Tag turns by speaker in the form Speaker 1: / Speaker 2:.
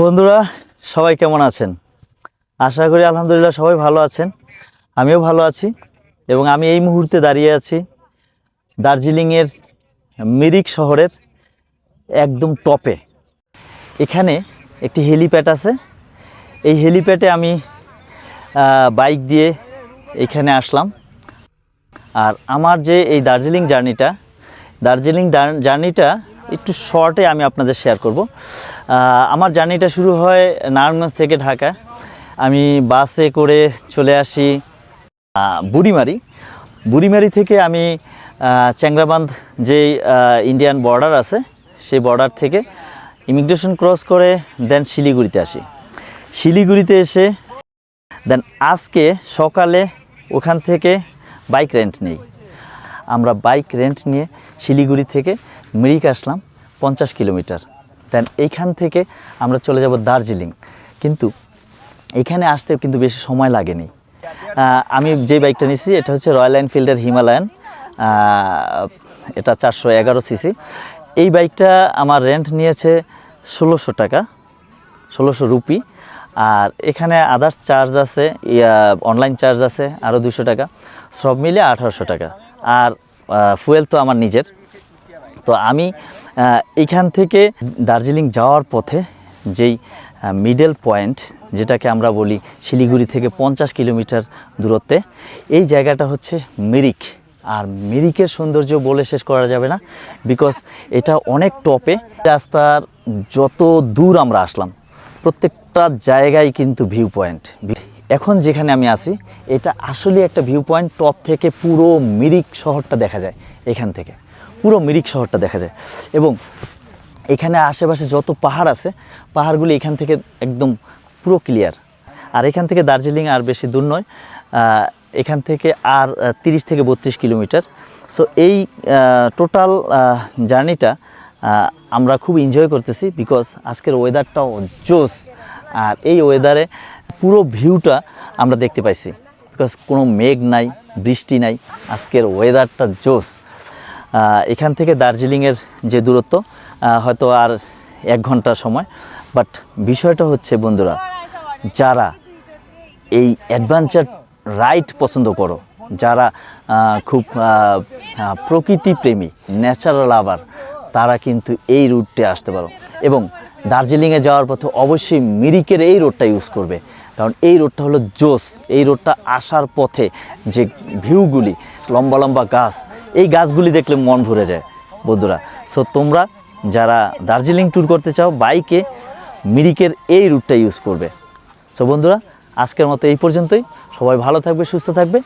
Speaker 1: বন্ধুরা, সবাই কেমন আছেন? আশা করি আলহামদুলিল্লাহ সবাই ভালো আছেন। আমিও ভালো আছি এবং আমি এই মুহূর্তে দাঁড়িয়ে আছি দার্জিলিংয়ের মিরিক শহরের একদম টপে। এখানে একটি হেলিপ্যাড আছে। এই হেলিপ্যাডে আমি বাইক দিয়ে এখানে আসলাম। আর আমার যে এই দার্জিলিং জার্নিটা দার্জিলিং জার্নিটা একটু শর্টে আমি আপনাদের শেয়ার করব। আমার জার্নিটা শুরু হয় নারায়ণগঞ্জ থেকে ঢাকা আমি বাসে করে চলে আসি বুড়িমারি। বুড়িমারি থেকে আমি চ্যাংরাবান্ধ যে ইন্ডিয়ান বর্ডার আছে, সেই বর্ডার থেকে ইমিগ্রেশন ক্রস করে দেন শিলিগুড়িতে আসি। শিলিগুড়িতে এসে দেন আজকে সকালে ওখান থেকে বাইক রেন্ট নেই। আমরা বাইক রেন্ট নিয়ে শিলিগুড়ি থেকে মিরিক আসলাম পঞ্চাশ কিলোমিটার। দেন এইখান থেকে আমরা চলে যাব দার্জিলিং। কিন্তু এখানে আসতে কিন্তু বেশি সময় লাগেনি। আমি যে বাইকটা নিয়েছি এটা হচ্ছে রয়্যাল এনফিল্ডের হিমালয়ান এটা চারশো এগারো সিসি এই বাইকটা আমার রেন্ট নিয়েছে ষোলোশো টাকা, ষোলোশো রুপি। আর এখানে আদার্স চার্জ আছে অনলাইন চার্জ আছে আরও দুশো টাকা। সব মিলে আঠারোশো টাকা। আর ফুয়েল তো আমার নিজের। তো আমি এখান থেকে দার্জিলিং যাওয়ার পথে যেই মিডল পয়েন্ট যেটাকে আমরা বলি শিলিগুড়ি থেকে পঞ্চাশ কিলোমিটার দূরত্বে, এই জায়গাটা হচ্ছে মিরিক। আর মিরিকের সৌন্দর্য বলে শেষ করা যাবে না বিকজ এটা অনেক টপে রাস্তার যত দূর আমরা আসলাম, প্রত্যেকটা জায়গায় কিন্তু ভিউ পয়েন্ট এখন যেখানে আমি আছি, এটা আসলে একটা ভিউ পয়েন্ট টপ থেকে পুরো মিরিক শহরটা দেখা যায়, এখান থেকে। পুরো মিরিক শহরটা দেখা যায়। এবং এখানে আশেপাশে যত পাহাড় আছে, পাহাড়গুলি এখান থেকে একদম পুরো ক্লিয়ার আর এখান থেকে দার্জিলিং আর বেশি দূর নয় এখান থেকে আর তিরিশ থেকে বত্রিশ কিলোমিটার। সো এই টোটাল জার্নিটা আমরা খুব এনজয় করতেছি বিকজ আজকের ওয়েদারটাও জোস আর এই ওয়েদারে পুরো ভিউটা আমরা দেখতে পাইছি। বিকজ কোনো মেঘ নাই, বৃষ্টি নাই, আজকের ওয়েদারটা জোস এখান থেকে দার্জিলিংয়ের যে দূরত্ব হয়তো আর এক ঘণ্টা সময়। বাট বিষয়টা হচ্ছে, বন্ধুরা, যারা এই অ্যাডভেঞ্চার রাইড পছন্দ করো, যারা খুব প্রকৃতিপ্রেমী ন্যাচারাল লাভার তারা কিন্তু এই রুটে আসতে পারো। এবং দার্জিলিংয়ে যাওয়ার পথে অবশ্যই মিরিকের এই রোডটা ইউজ করবে। কারণ এই রোডটা হলো জোস। এই রোডটা আসার পথে যে ভিউগুলি, লম্বা লম্বা গাছ, এই গাছগুলি দেখলে মন ভরে যায় বন্ধুরা। সো তোমরা যারা দার্জিলিং ট্যুর করতে চাও বাইকে মিরিকের এই রুটটা ইউজ করবে। সো বন্ধুরা, আজকের মতো এই পর্যন্তই। সবাই ভালো থাকবে, সুস্থ থাকবে।